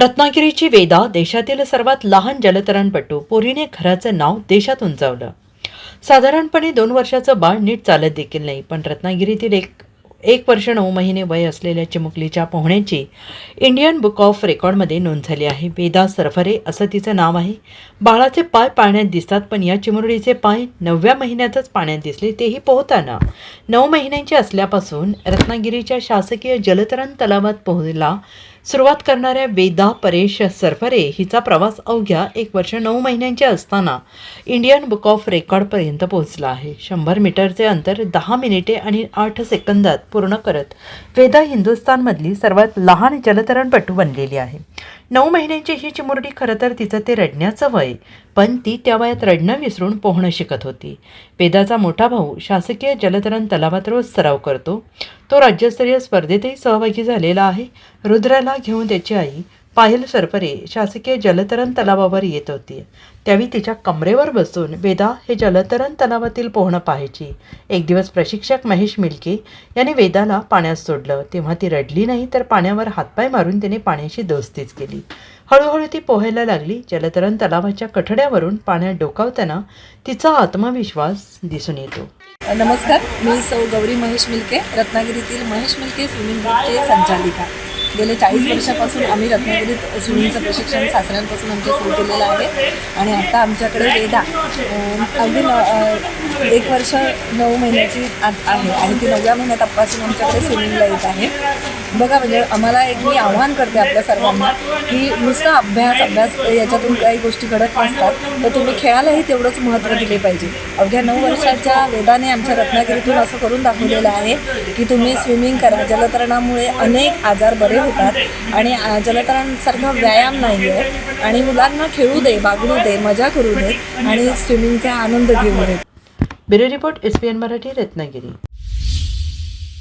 रत्नागिरीची वेदा देशातील सर्वात लहान जलतरणपटू पोरीने घराचं नाव देशात उंचावलं साधारणपणे दोन वर्षाचं बाळ नीट चालत देखील नाही पण रत्नागिरीतील एक एक वर्ष नऊ महिने वय असलेल्या चिमुकलीच्या पोहण्याची इंडियन बुक ऑफ रेकॉर्डमध्ये नोंद झाली आहे. वेदा सरफरे असं तिचं नाव आहे. बाळाचे पाय पाण्यात दिसतात पण या चिमुरडीचे पाय नवव्या महिन्यातच पाण्यात दिसले तेही पोहताना. नऊ महिन्यांची असल्यापासून रत्नागिरीच्या शासकीय जलतरण तलावात पोहला सुरुवात करणाऱ्या वेदा परेश सरफरे हिचा प्रवास अवघ्या एक वर्ष नऊ महिन्यांची असताना इंडियन बुक ऑफ रेकॉर्डपर्यंत पोहोचला आहे. शंभर मीटरचे अंतर दहा मिनिटे आणि आठ सेकंदात पूर्ण करत वेदा हिंदुस्थानमधली सर्वात लहान जलतरणपटू बनलेली आहे. नऊ महिन्यांची ही चिमुरडी खरं तर तिचं ते रडण्याचं वय. पण ती त्या वयात रडणं विसरून पोहणं शिकत होती. पेदाचा मोठा भाऊ शासकीय जलतरण तलावात रोज सराव करतो. तो राज्यस्तरीय स्पर्धेतही सहभागी झालेला आहे. रुद्राला घेऊन त्याची आई पायल सरपरे शासकीय जलतरण तलावावर येत होती. त्यावेळी तिच्या कमरेवर बसून वेदा हे जलतरण तलावातील पोहणं पाहायची. एक दिवस प्रशिक्षक महेश मिल्के याने वेदाला पाण्यात सोडलं. तेव्हा ती रडली नाही तर पाण्यावर हातपाय मारून तिने पाण्याशी दोस्तीच केली. हळूहळू ती पोहायला लागली. जलतरण तलावाच्या कठड्यावरून पाण्यात डोकावताना तिचा आत्मविश्वास दिसून येतो. नमस्कार. मी सौ गौरी महेश मिल्के रत्नागिरीतील महेश मिल्के स्विमिंग पूलचे संचालिका. गेले चाळीस वर्षापासून आम्ही रत्नागिरीत स्विमिंगचं प्रशिक्षण सासऱ्यांपासून आमच्या सुरू केलेलं आहे. आणि आता आमच्याकडे वेदा अगदी न एक वर्ष नऊ महिन्याची आत आहे आणि ती नवव्या महिन्यापासून आमच्याकडे स्विमिंगला येत आहे. बघा म्हणजे आम्हाला एक मी आव्हान करते आपल्या सर्वांना की नुसता अभ्यास अभ्यास याच्यातून काही गोष्टी घडत नसतात तर तुम्ही खेळालाही तेवढंच महत्त्व दिले पाहिजे. अवघ्या नऊ वर्षाच्या वेदाने आमच्या रत्नागिरीतून असं करून दाखवलेलं आहे की तुम्ही स्विमिंग करा. जलतरणामुळे अनेक आजार बरे होतात आणि जलतरांसारखा व्यायाम नाही आहे आणि मुलांना खेळू दे बागडू दे मजा करू दे आणि स्विमिंगचा आनंद घेऊ दे. Bureau report S P N Marathi Ratnagiri.